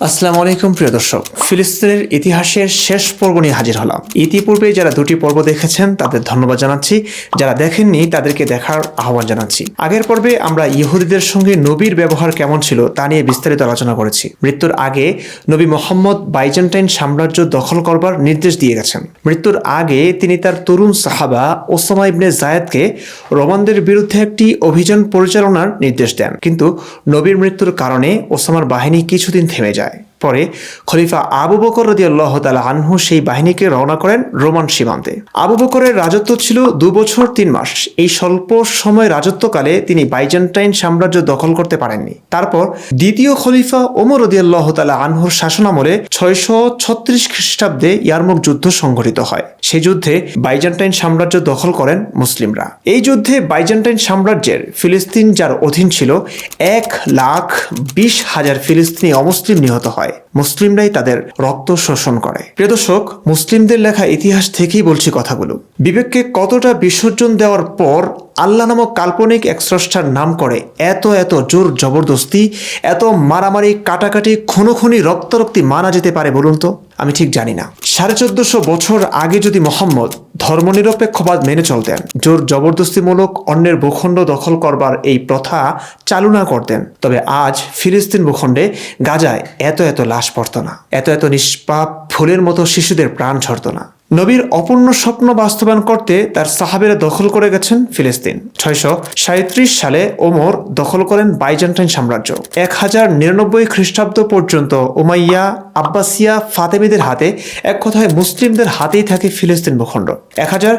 আসসালামু আলাইকুম, প্রিয় দর্শক। ফিলিস্তিনের ইতিহাসের শেষ পর্ব নিয়ে হাজির হলাম। ইতিপূর্বে যারা দুটি পর্ব দেখেছেন, তাদের ধন্যবাদ জানাচ্ছি। যারা দেখেননি, তাদেরকে দেখার আহ্বান জানাচ্ছি। আগের পর্বে আমরা ইহুদিদের সঙ্গে নবীর ব্যবহার কেমন ছিল, তা নিয়ে বিস্তারিত আলোচনা করেছি। মৃত্যুর আগে নবী মোহাম্মদ বাইজেন্টাইন সাম্রাজ্য দখল করবার নির্দেশ দিয়ে গেছেন। মৃত্যুর আগে তিনি তার তরুণ সাহাবা ওসামা ইবনে জায়েদকে রোমানদের বিরুদ্ধে একটি অভিযান পরিচালনার নির্দেশ দেন। কিন্তু নবীর মৃত্যুর কারণে ওসামার বাহিনী কিছুদিন থেমে যায়। পরে খলিফা আবু বকর রদি আল্লাহ তালা আনহু সেই বাহিনীকে রওনা করেন রোমান সীমান্তে। আবু বকরের রাজত্ব ছিল দু বছর তিন মাস। এই স্বল্প সময় রাজত্বকালে তিনি বাইজেন্টাইন সাম্রাজ্য দখল করতে পারেননি। তারপর দ্বিতীয় খলিফা ওমর রদি আল্লাহ তালা আনহুর শাসনামলে ছয়শো ছত্রিশ খ্রিস্টাব্দে ইয়ারমুক যুদ্ধ সংঘটিত হয়। সেই যুদ্ধে বাইজেন্টাইন সাম্রাজ্য দখল করেন মুসলিমরা। এই যুদ্ধে বাইজেন্টাইন সাম্রাজ্যের ফিলিস্তিন যার অধীন ছিল, এক লাখ বিশ হাজার ফিলিস্তিনি অমুসলিম নিহত হয়। মুসলিমরাই তাদের রক্ত শোষণ করে। প্রিয় দর্শক, মুসলিমদের লেখা ইতিহাস থেকেই বলছি কথাগুলো। বিবেককে কতটা বিসর্জন দেওয়ার পর আল্লাহ নামক কাল্পনিক এক স্রষ্টার নাম করে এত এত জোর জবরদস্তি, এত মারামারি, কাটাকাটি, খুনোখুনি, রক্তারক্তি মানা যেতে পারে বলুন তো? আমি ঠিক জানি না। সাড়ে চোদ্দশো বছর আগে যদি মোহাম্মদ ধর্মনিরপেক্ষবাদ মেনে চলতেন। জোর জবরদস্তিমূলক অন্যের ভূখণ্ড দখল করবার এই প্রথা চালু না করতেন। তবে আজ ফিলিস্তিন ভূখণ্ডে গাজায় এত এত লাশ পড়ত না। এত এত নিষ্পাপ ফুলের মতো শিশুদের প্রাণ ঝরত না। নবীর অপূর্ণ স্বপ্ন বাস্তবায়ন করতে তার সাহাবেরা দখল করে গেছেন ফিলিস্তিন। ছয়শো সাঁত্রিশ সালে ওমর দখল করেন বাইজেন্টাইন সাম্রাজ্য। এক হাজার নিরানব্বই খ্রিস্টাব্দ পর্যন্ত ওমাইয়া আব্বাসিয়া, ফাতেমিদের হাতে এক কথায় মুসলিমদের হাতেই থাকে ফিলিস্তিন ভূখণ্ড। এক হাজার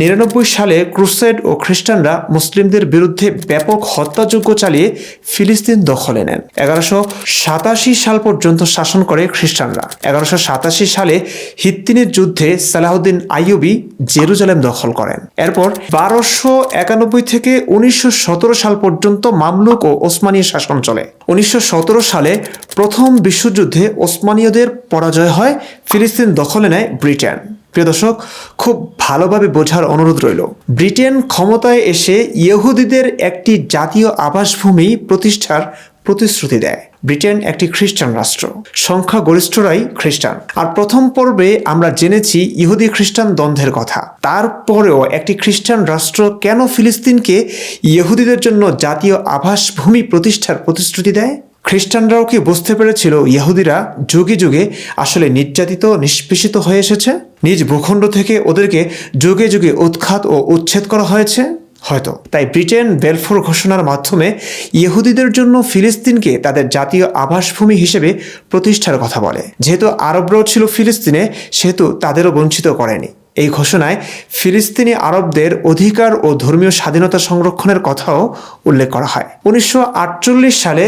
নিরানব্বই সালে ক্রুসেড ও খ্রিস্টানরা মুসলিমদের বিরুদ্ধে ব্যাপক হত্যাযজ্ঞ চালিয়ে ফিলিস্তিন দখলে নেন এগারোশো সাতাশি সাল পর্যন্ত শাসন করে খ্রিস্টানরা। এগারোশো সাতাশি সালে হিত্তিনের যুদ্ধে সালাহুদ্দিন আইয়ুবি জেরুজালেম দখল করেন। এরপর বারোশো একানব্বই থেকে উনিশশো সতেরো সাল পর্যন্ত মামলুক ও ওসমানীয় শাসন চলে। উনিশশো সতেরো সালে প্রথম বিশ্বযুদ্ধে ওসমানীয়দের পরাজয় হয়, ফিলিস্তিন দখলে নেয় ব্রিটেন। প্রিয় দর্শক, খুব ভালোভাবে বোঝার অনুরোধ রইল। ব্রিটেন ক্ষমতায় এসে ইহুদিদের একটি জাতীয় আবাসভূমি প্রতিষ্ঠার প্রতিশ্রুতি দেয়। ব্রিটেন একটি খ্রিস্টান রাষ্ট্র। সংখ্যাগরিষ্ঠরাই খ্রিস্টান। আর প্রথম পর্বে আমরা জেনেছি ইহুদি খ্রিস্টান দ্বন্দ্বের কথা। তারপরেও একটি খ্রিস্টান রাষ্ট্র কেন ফিলিস্তিনকে ইহুদিদের জন্য জাতীয় আবাসভূমি প্রতিষ্ঠার প্রতিশ্রুতি দেয়? খ্রিস্টানরাও কি বুঝতে পেরেছিল ইহুদিরা যুগে যুগে আসলে নির্যাতিত, নিষ্পেষিত হয়ে এসেছে? নিজ ভূখণ্ড থেকে ওদেরকে যুগে যুগে উৎখাত ও উচ্ছেদ করা হয়েছে? হয়তো। তাই ব্রিটেন বেলফোর ঘোষণার মাধ্যমে ইহুদিদের জন্য ফিলিস্তিনকে তাদের জাতীয় আবাসভূমি হিসেবে প্রতিষ্ঠার কথা বলে। যেহেতু আরবরাও ছিল ফিলিস্তিনে, সেহেতু তাদেরও বঞ্চিত করেনি। এই ঘোষণায় ফিলিস্তিনি আরবদের অধিকার ও ধর্মীয় স্বাধীনতা সংরক্ষণের কথাও উল্লেখ করা হয়। উনিশশো আটচল্লিশ সালে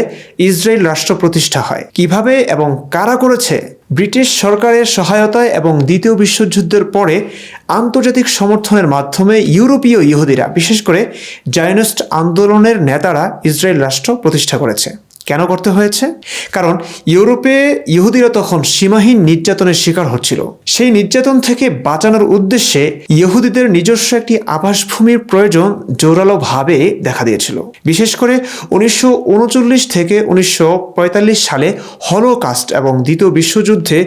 ইসরায়েল রাষ্ট্র প্রতিষ্ঠা হয়। কীভাবে এবং কারা করেছে? ব্রিটিশ সরকারের সহায়তায় এবং দ্বিতীয় বিশ্বযুদ্ধের পরে আন্তর্জাতিক সমর্থনের মাধ্যমে ইউরোপীয় ইহুদিরা, বিশেষ করে জায়নস্ট আন্দোলনের নেতারা ইসরায়েল রাষ্ট্র প্রতিষ্ঠা করেছে। কেন করতে হয়েছে? কারণ ইউরোপে ইহুদিরা তখন সীমাহীন নির্যাতনের শিকার হচ্ছিল। সেই নির্যাতন থেকে বাঁচানোর উদ্দেশ্যে ইহুদিদের নিজস্ব একটি আবাসভূমির প্রয়োজন জোরালোভাবে দেখা দিয়েছিল। বিশেষ করে উনিশশো উনচল্লিশ থেকে উনিশশো পঁয়তাল্লিশ সালে হলোকাস্ট এবং দ্বিতীয় বিশ্বযুদ্ধে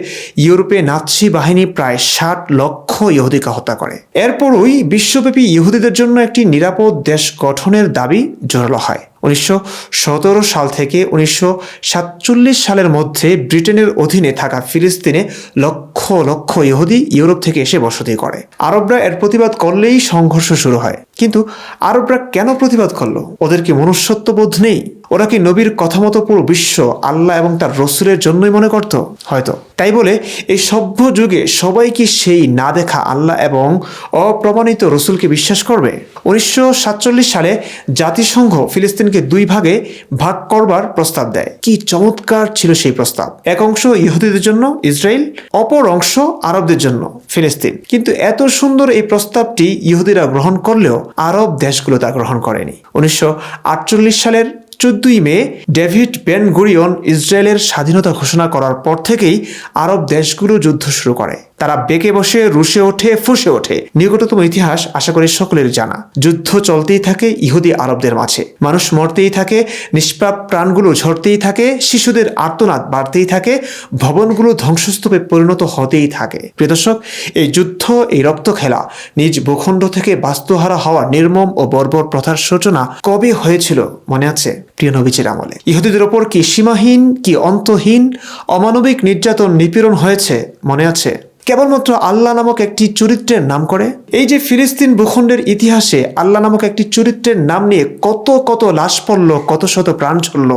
ইউরোপে নাৎসি বাহিনী প্রায় ষাট লক্ষ ইহুদিকে হত্যা করে। এরপরই বিশ্বব্যাপী ইহুদিদের জন্য একটি নিরাপদ দেশ গঠনের দাবি জোরালো হয়। উনিশশো সতেরো সাল থেকে উনিশশো সাতচল্লিশ সালের মধ্যে ব্রিটেনের অধীনে থাকা ফিলিস্তিনে লক্ষ লক্ষ ইহুদি ইউরোপ থেকে এসে বসতি করে। আরবরা এর প্রতিবাদ করলেই সংঘর্ষ শুরু হয়। কিন্তু আরবরা কেন প্রতিবাদ করল? ওদের কি মনুষ্যত্ববোধ নেই? ওরা কি নবীর কথা মতো পুরো বিশ্ব, আল্লাহ এবং তার রসুলের জন্যই মনে করত? হয়তো। তাই বলে এই সভ্য যুগে সবাই কি সেই না দেখা আল্লাহ এবং অপ্রমাণিত রসুলকে বিশ্বাস করবে? উনিশশো সাতচল্লিশ সালে জাতিসংঘ ফিলিস্তিনকে দুই ভাগে ভাগ করবার প্রস্তাব দেয়। কি চমৎকার ছিল সেই প্রস্তাব। এক অংশ ইহুদিদের জন্য, ইসরায়েল, অপর অংশ আরবদের জন্য, ফিলিস্তিন। কিন্তু এত সুন্দর এই প্রস্তাবটি ইহুদিরা গ্রহণ করলেও আরব দেশগুলো তা গ্রহণ করেনি। উনিশশো আটচল্লিশ সালের চোদ্দই মে ডেভিড বেন গুরিয়ন ইসরায়েলের স্বাধীনতা ঘোষণা করার পর থেকেই আরব দেশগুলো যুদ্ধ শুরু করে। তারা বেঁকে বসে রুশে ওঠে, ফুসে ওঠে। নিকটতম ইতিহাস আশা করি সকলের জানা। যুদ্ধ চলতেই থাকে, ইহুদি আরবদের মাঝে। মানুষ মরতেই থাকে, নিষ্পাপ প্রাণগুলো ঝরতেই থাকে, শিশুদের আর্তনাদ বাড়তেই থাকে, ভবনগুলো ধ্বংসস্তূপে পরিণত হতেই থাকে। প্রিয় দর্শক, এই যুদ্ধ, এই রক্ত খেলা নিজ ভূখণ্ড থেকে বাস্তুহারা হওয়া নির্মম ও বর্বর প্রথার সূচনা কবে হয়েছিল মনে আছে? প্রিয় নবীজির আমলে। ইহুদিদের ওপর কি সীমাহীন, কি অন্তহীন, অমানবিক নির্যাতন নিপীড়ন হয়েছে মনে আছে? কেবলমাত্র আল্লাহ নামক একটি চরিত্রের নাম করে? এই যে ফিলিস্তিন ভূখণ্ডের ইতিহাসে আল্লাহ নামক একটি চরিত্রের নাম নিয়ে কত কত লাশ পড়ল, কত শত প্রাণ চলল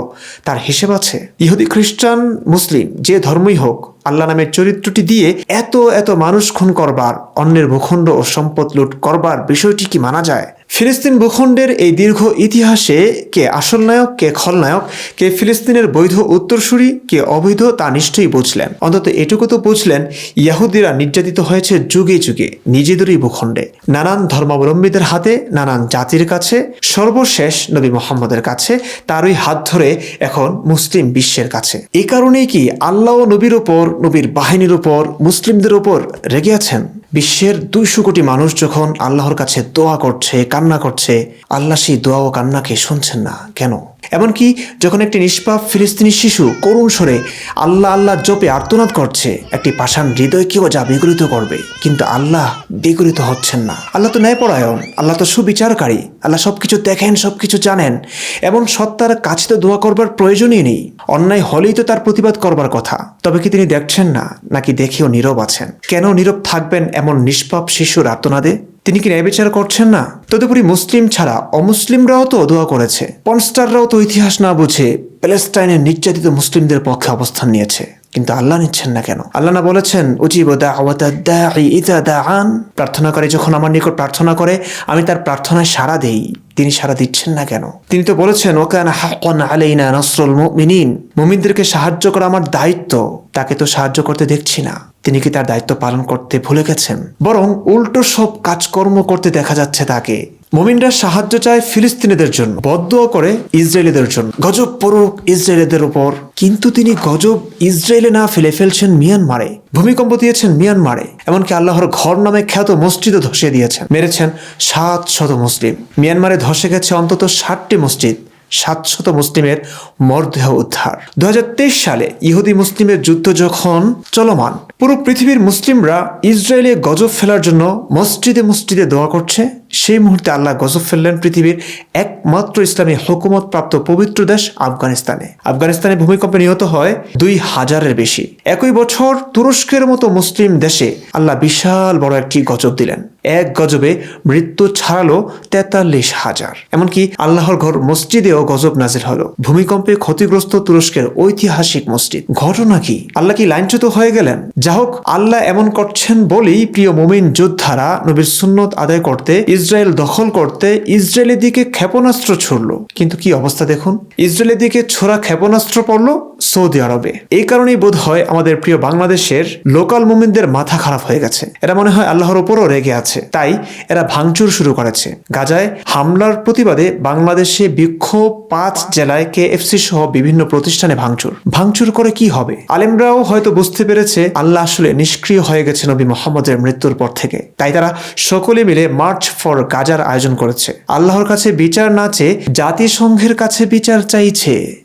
তার হিসেব আছে? ইহুদি খ্রিস্টান, মুসলিম, যে ধর্মই হোক আল্লাহ নামের চরিত্রটি দিয়ে এত এত মানুষ খুন করবার, অন্যের ভূখণ্ড ও সম্পদ লুট করবার বিষয়টি কি মানা যায়? ফিলিস্তিন ভূখণ্ডের এই দীর্ঘ ইতিহাসে কে আসল নায়ক, কে খলনায়ক কে ফিলিস্তিনের বৈধ উত্তরসূরি, কে অবৈধ তা নিশ্চয়ই বুঝলেন। অন্তত এটুকু তো বুঝলেন ইয়াহুদিরা নির্যাতিত হয়েছে যুগে যুগে নিজেদেরই ভূখণ্ডে। নানান ধর্মাবলম্বীদের হাতে, নানান জাতির কাছে, সর্বশেষ নবী মোহাম্মদের কাছে, তারই হাত ধরে এখন মুসলিম বিশ্বের কাছে। এই কারণেই কি আল্লাহ নবীর উপর নবীর বাহিনীর উপর, মুসলিমদের উপর রেগে আছেন। বিশ্বের দুইশো কোটি মানুষ যখন আল্লাহর কাছে দোয়া করছে, কান্না করছে, আল্লাহ সেই দোয়া ও কান্নাকে শুনছেন না। কেন? এমনকি যখন একটি নিষ্পাপ ফিলিস্তিনি শিশু করুণ স্বরে আল্লাহ আল্লাহ জপে আর্তনাদ করছে, একটি পাষাণ হৃদয়কেও যা বিগলিত করবে। কিন্তু আল্লাহ বিগলিত হচ্ছেন না। আল্লাহ তো ন্যায়পরায়ণ, আল্লাহ তো সুবিচারকারী। আল্লাহ সব কিছু দেখেন সব কিছু জানেন এমন সত্তার কাছে তো দোয়া করবার প্রয়োজনই নেই। অন্যায় হলেই তো তার প্রতিবাদ করবার কথা। তবে কি তিনি দেখছেন না, নাকি দেখেও নীরব আছেন? কেন নীরব থাকবেন এমন নিষ্পাপ শিশুর আর্তনাদে? তিনি কি ন্যায় বিচার করছেন না? তদুপরি মুসলিম ছাড়া অমুসলিমরাও তো দোয়া করেছে। পনস্টাররাও তো ইতিহাস না বুঝে প্যালেস্টাইনের নির্যাতিত মুসলিমদের পক্ষে অবস্থান নিয়েছে। কিন্তু আল্লাহ নিচ্ছেন না কেন? আল্লাহ না বলেছেন, উজিব দাআন। প্রার্থনা করে যখন আমার নিকট প্রার্থনা করে, আমি তার প্রার্থনায় সাড়া দেই। তিনি সাড়া দিচ্ছেন না কেন? তিনি তো বলেছেন ওকান হাক্কান আলাইনা নসরুল মুমিনিন। মুমিনদেরকে সাহায্য করা আমার দায়িত্ব। তাকে তো সাহায্য করতে দেখছি না। তিনি কি তার দায়িত্ব পালন করতে ভুলে গেছেন? বরং উল্টো সব কাজকর্ম করতে দেখা যাচ্ছে তাকে। মুমিনরা সাহায্য চায় ফিলিস্তিনিদের জন্য বদুয়া করে ইসরায়েলিদের জন্য। গজব পড়ুক ইসরায়েলিদের উপর। কিন্তু তিনি গজব ইসরায়েলে না ফেলে ফেলছেন মিয়ানমারে। ভূমিকম্প দিয়েছেন মিয়ানমারে। এমনকি আল্লাহর ঘর নামে খ্যাত মসজিদও ধসিয়ে দিয়েছেন। মেরেছেন সাত শত মুসলিম। মিয়ানমারে ধসে গেছে অন্তত ষাটটি মসজিদ সাতশত মুসলিমের মরদেহ উদ্ধার। দুহাজার তেইশ সালে ইহুদি মুসলিমের যুদ্ধ যখন চলমান পুরো পৃথিবীর মুসলিমরা ইসরায়েলে গজব ফেলার জন্য মসজিদে মসজিদে দোয়া করছে। সেই মুহূর্তে আল্লাহ গজব ফেললেন পৃথিবীর একমাত্র ইসলামী হুকুমত প্রাপ্ত পবিত্র দেশ আফগানিস্তানে। আফগানিস্তানে ভূমিকম্পে নিহত হয় দুই হাজারের বেশি। একই বছর তুরস্কের মতো মুসলিম দেশে আল্লাহ বিশাল বড় একটি গজব দিলেন। এক গজবে মৃত্যু ছাড়ালো তেতাল্লিশ হাজার। এমনকি আল্লাহর ঘর মসজিদেও গজব নাজির হলো। ভূমিকম্পে ক্ষতিগ্রস্ত তুরস্কের ঐতিহাসিক মসজিদ। ঘটনা কি? আল্লাহ কি লাইনচ্যুত হয়ে গেলেন? যা হোক আল্লাহ এমন করছেন বলেই প্রিয় মোমিন যোদ্ধারা নবীর সুন্নত আদায় করতে, ইসরায়েল দখল করতে ইসরায়েলের দিকে ক্ষেপণাস্ত্র ছুড়ল। কিন্তু কি অবস্থা দেখুন? ইসরায়েলের দিকে ছোড়া ক্ষেপণাস্ত্র পড়ল সৌদি আরবে। এই কারণেই বোধ হয় আমাদের প্রিয় বাংলাদেশের লোকাল মুমিনদের মাথা খারাপ হয়ে গেছে। এরা মনে হয় আল্লাহর ওপরও রেগে আছে। তাই এরা ভাঙচুর শুরু করেছে। গাজায় হামলার প্রতিবাদে বাংলাদেশে বিক্ষোভ পাঁচ জেলায় কেএফসি সহ বিভিন্ন প্রতিষ্ঠানে ভাঙচুর। ভাঙচুর করে কি হবে? আলেমরাও হয়তো বুঝতে পেরেছে আল্লাহ আসলে নিষ্ক্রিয় হয়ে গেছে নবী মোহাম্মদের মৃত্যুর পর থেকে। তাই তারা সকলে মিলে মার্চ ফর গাজার আয়োজন করেছে। আল্লাহর কাছে বিচার না চেয়ে জাতিসংঘের কাছে বিচার চাইছে।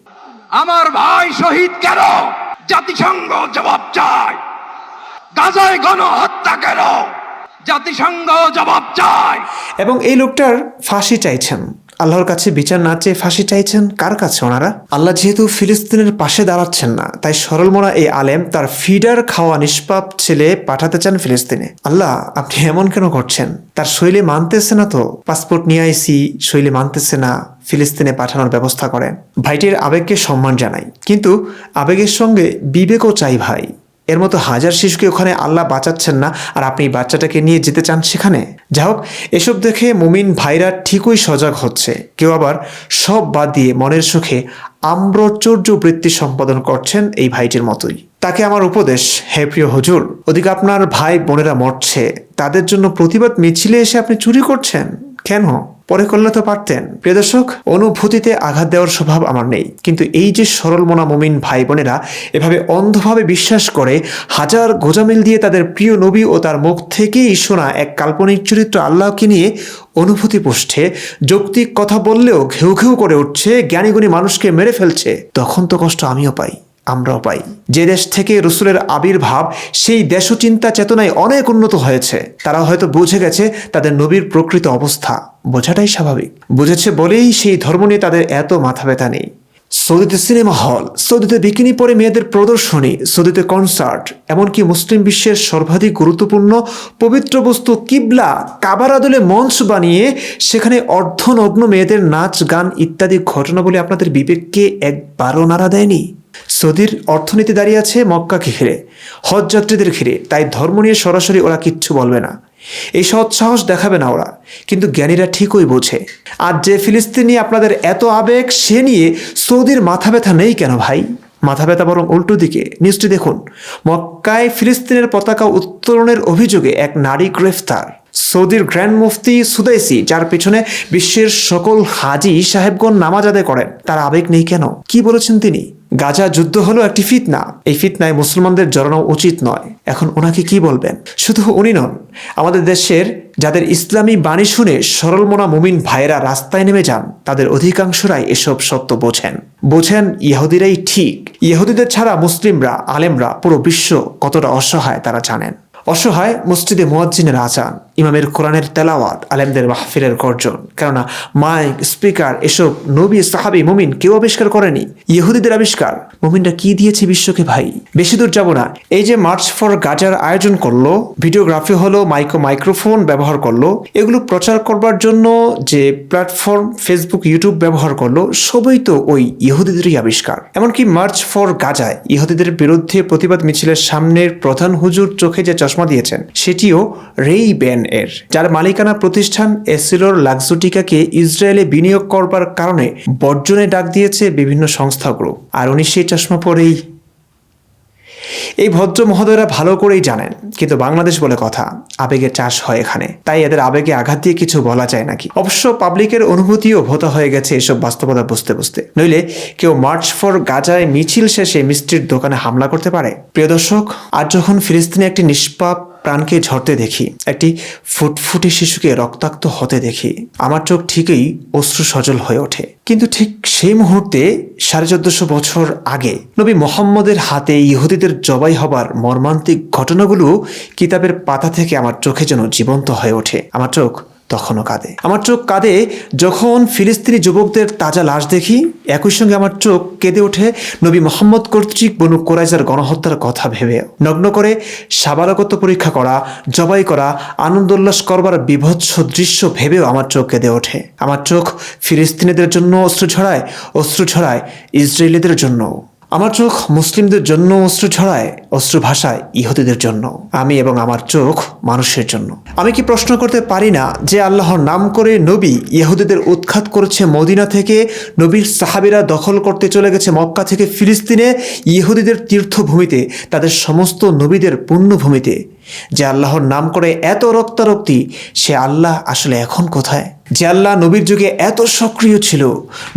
আমার ভাই শহীদ কেন? জাতিসংঘ জবাব চায়। গাজায় গণহত্যা কেন? জাতিসংঘ জবাব চায়। এবং এই লোকটার ফাঁসি চাইছেন। আল্লাহর কাছে বিচার না চেয়ে ফাঁসি চাইছেন কার কাছে ওনারা? আল্লাহ যেহেতু ফিলিস্তিনের পাশে দাঁড়াচ্ছেন না, তাই সরলমোনা এই আলেম তার ফিডার খাওয়া নিষ্পাপ ছেলে পাঠাতে চান ফিলিস্তিনে। আল্লাহ, আপনি এমন কেন করছেন? তার শৈলী মানতেছে না তো? পাসপোর্ট নিয়ে আইসি, শৈলী মানতেছে না, ফিলিস্তিনে পাঠানোর ব্যবস্থা করেন। ভাইটির আবেগকে সম্মান জানাই। কিন্তু আবেগের সঙ্গে বিবেকও চাই ভাই। এর মতো হাজার শিশুকে ওখানে আল্লাহ বাঁচাচ্ছেন না, আর আপনি বাচ্চাটাকে নিয়ে যেতে চান সেখানে? যা হোক, এসব দেখে মুমিন ভাইরা ঠিকই সজাগ হচ্ছে। কেউ আবার সব বাদ দিয়ে মনের সুখে আম্রচর্য বৃত্তি সম্পাদন করছেন এই ভাইটির মতোই। তাকে আমার উপদেশ, হে প্রিয় হুজুর, ওদিকে আপনার ভাই বোনেরা মরছে, তাদের জন্য প্রতিবাদ মিছিলে এসে আপনি চুরি করছেন? কেন? পরে করলে তো পারতেন। প্রিয় দর্শক, অনুভূতিতে আঘাত দেওয়ার স্বভাব আমার নেই। কিন্তু এই যে সরল মনা মুমিন ভাই বোনেরা এভাবে অন্ধভাবে বিশ্বাস করে, হাজার গোজামিল দিয়ে তাদের প্রিয় নবী ও তার মুখ থেকেই শোনা এক কাল্পনিক চরিত্র আল্লাহকে নিয়ে অনুভূতি পোষ্ঠে যৌক্তিক কথা বললেও ঘেউ ঘেউ করে উঠছে, জ্ঞানীগুণী মানুষকে মেরে ফেলছে, তখন তো কষ্ট আমিও পাই। আমরাও পাই। যে দেশ থেকে রসুলের আবির্ভাব, সেই দেশচিন্তা চেতনায় অনেক উন্নত হয়েছে। তারা হয়তো বুঝে গেছে তাদের নবীর প্রকৃত অবস্থা। বোঝাটাই স্বাভাবিক। বুঝেছে বলেই সেই ধর্ম নিয়ে তাদের এত মাথা ব্যথা নেই। সৌদিতে সিনেমা হল, সৌদিতে বিকিনি পরে মেয়েদের প্রদর্শনী, সৌদিতে কনসার্ট, এমনকি মুসলিম বিশ্বের সর্বাধিক গুরুত্বপূর্ণ পবিত্র বস্তু কিবলা, কাবার আদলে মঞ্চ বানিয়ে সেখানে অর্ধনগ্ন মেয়েদের নাচ, গান ইত্যাদি ঘটনা বলে আপনাদের বিবেককে একবারও নাড়া দেয়নি। সৌদির অর্থনীতি দাঁড়িয়ে আছে মক্কাকে ঘিরে, হজ যাত্রীদের ঘিরে, তাই ধর্ম নিয়ে সরাসরি ওরা কিচ্ছু বলবে না। এই সৎসাহস দেখাবে না ওরা, কিন্তু জ্ঞানীরা ঠিকই বোঝে। আর যে ফিলিস্তিন আপনাদের এত আবেগ, সে নিয়ে সৌদির মাথা ব্যথা নেই কেন ভাই? মাথা ব্যথা বরং উল্টো দিকে। নিউজটি দেখুন, মক্কায় ফিলিস্তিনের পতাকা উত্তোলনের অভিযোগে এক নারী গ্রেফতার। সৌদির গ্র্যান্ড মুফতি সুদাইসি, যার পেছনে বিশ্বের সকল হাজি সাহেবগণ নামাজ আদায় করেন, তার আবেগ নেই কেন? কি বলেছেন তিনি? গাজা যুদ্ধ হলো একটি ফিতনা। এই ফিতনায় মুসলমানদের জড়ানো উচিত নয়। এখন ওনাকে কি বলবেন? শুধু উনি নন, আমাদের দেশের যাদের ইসলামী বাণী শুনে সরলমনা মুমিন ভাইয়েরা রাস্তায় নেমে যান, তাদের অধিকাংশরাই এসব সত্য বোঝেন। বোঝেন ইহুদিরাই ঠিক। ইহুদিদের ছাড়া মুসলিমরা, আলেমরা পুরো বিশ্ব কতটা অসহায় তারা জানেন। অসহায় মসজিদে মোয়াজ্জিনের আজান ইমামের কোরআনের তেলাওয়াত, আলেমদের মাহফিলের গর্জন। কেননা, মাইক, স্পিকার, এসব নবী, সাহাবি, মুমিন কেউ আবিষ্কার করেনি। ইহুদিদের আবিষ্কার। মুমিনরা কি দিয়েছে বিশ্বকে ভাই? বেশি দূর যাব না। এই যে মার্চ ফর গাজার আয়োজন করল, ভিডিওগ্রাফি হলো মাইক্রো মাইক্রোফোন ব্যবহার করল, এগুলো প্রচার করবার জন্য যে প্ল্যাটফর্ম ফেসবুক ইউটিউব ব্যবহার করল, সবই তো ওই ইহুদিদেরই আবিষ্কার। এমনকি মার্চ ফর গাজায় ইহুদিদের বিরুদ্ধে প্রতিবাদ মিছিলের সামনের প্রধান হুজুর চোখে যে চশমা দিয়েছেন, সেটিও রেই এর। যার মালিকানা প্রতিষ্ঠান এসিলোর লাক্সোটিকাকে ইসরায়েলে বিনিয়োগ করবার কারণে বর্জনে ডাক দিয়েছে বিভিন্ন সংস্থাগুলো আর উনি সেই চশমা পরেই এই ভদ্র মহোদয়রা ভালো করেই জানেন। কিন্তু বাংলাদেশ বলে কথা আবেগে চাষ হয় এখানে। তাই এদের আবেগে আঘাত দিয়ে কিছু বলা যায় নাকি? অবশ্য পাবলিকের অনুভূতিও ভোতা হয়ে গেছে এসব বাস্তবতা বুঝতে বুঝতে। নইলে কেউ মার্চ ফর গাজায় মিছিল শেষে মিষ্টির দোকানে হামলা করতে পারে? প্রিয় দর্শক আর যখন ফিলিস্তিনে একটি নিষ্পাপ প্রাণকে ঝরতে দেখি, একটি ফুটফুটে শিশুকে রক্তাক্ত হতে দেখি। আমার চোখ ঠিকই অশ্রু সজল হয়ে ওঠে। কিন্তু ঠিক সেই মুহূর্তে, সাড়ে চোদ্দশো বছর আগে, নবী মোহাম্মদের হাতে ইহুদিদের জবাই হবার মর্মান্তিক ঘটনাগুলো কিতাবের পাতা থেকে আমার চোখে যেন জীবন্ত হয়ে ওঠে। আমার চোখ তখনও কাঁদে। আমার চোখ কাঁদে যখন ফিলিস্তিনি যুবকদের তাজা লাশ দেখি। একই সঙ্গে আমার চোখ কেঁদে ওঠে নবী মোহাম্মদ কর্তৃক বনু কোরাইজার গণহত্যার কথা ভেবে। নগ্ন করে সাবালকত্ব পরীক্ষা করা, জবাই করা, আনন্দ উল্লাস করবার বিভৎস দৃশ্য ভেবেও আমার চোখ কেঁদে ওঠে। আমার চোখ ফিলিস্তিনিদের জন্য অশ্রু ছড়ায় অশ্রু ছড়ায় ইসরায়েলিদের জন্য আমার চোখ মুসলিমদের জন্য অস্ত্র ছড়ায়, অস্ত্র ভাষায় ইহুদিদের জন্য। আমি এবং আমার চোখ মানুষের জন্য। আমি কি প্রশ্ন করতে পারি না যে আল্লাহর নাম করে নবী ইহুদিদের উৎখাত করেছে মদিনা থেকে, নবীর সাহাবিরা দখল করতে চলে গেছে মক্কা থেকে ফিলিস্তিনে, ইহুদিদের তীর্থভূমিতে, তাদের সমস্ত নবীদের পুণ্যভূমিতে যে আল্লাহর নাম করে এত রক্তারক্তি, সে আল্লাহ আসলে এখন কোথায়? যে আল্লাহ নবীর যুগে এত সক্রিয় ছিল।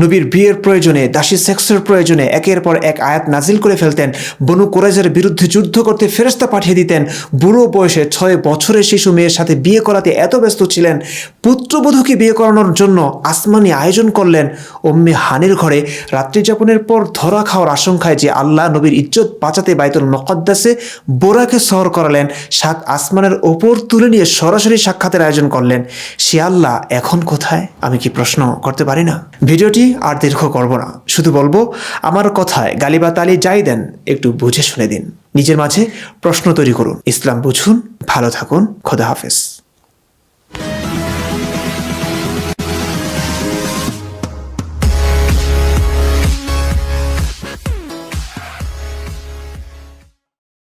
নবীর বিয়ের প্রয়োজনে দাসী সেক্সের প্রয়োজনে একের পর এক আয়াত নাজিল করে ফেলতেন। বনু কোরাইজের বিরুদ্ধে যুদ্ধ করতে ফেরস্তা পাঠিয়ে দিতেন। বুড়ো বয়সে ছয় বছরের শিশু মেয়ের সাথে বিয়ে করাতে এত ব্যস্ত ছিলেন। পুত্রবধূকে বিয়ে করানোর জন্য আসমানি আয়োজন করলেন। অম্মে হানির ঘরে রাত্রি যাপনের পর ধরা খাওয়ার আশঙ্কায় যে আল্লাহ নবীর ইজ্জত বাঁচাতে বাইতুল মকদ্দাসে বোরাকে শহর করালেন, সাত আসমানের ওপর তুলে নিয়ে সরাসরি সাক্ষাতের আয়োজন করলেন। সে আল্লাহ এখন কোথায়? আমি কি প্রশ্ন করতে পারি না? ভিডিওটি আর দীর্ঘ করব না। শুধু বলব, আমার কথায় গালিবা তালি যাই দেন, একটু বুঝে শুনে দিন। নিজের মাঝে প্রশ্ন তৈরি করুন। ইসলাম বুঝুন। ভালো থাকুন। খোদা হাফেজ।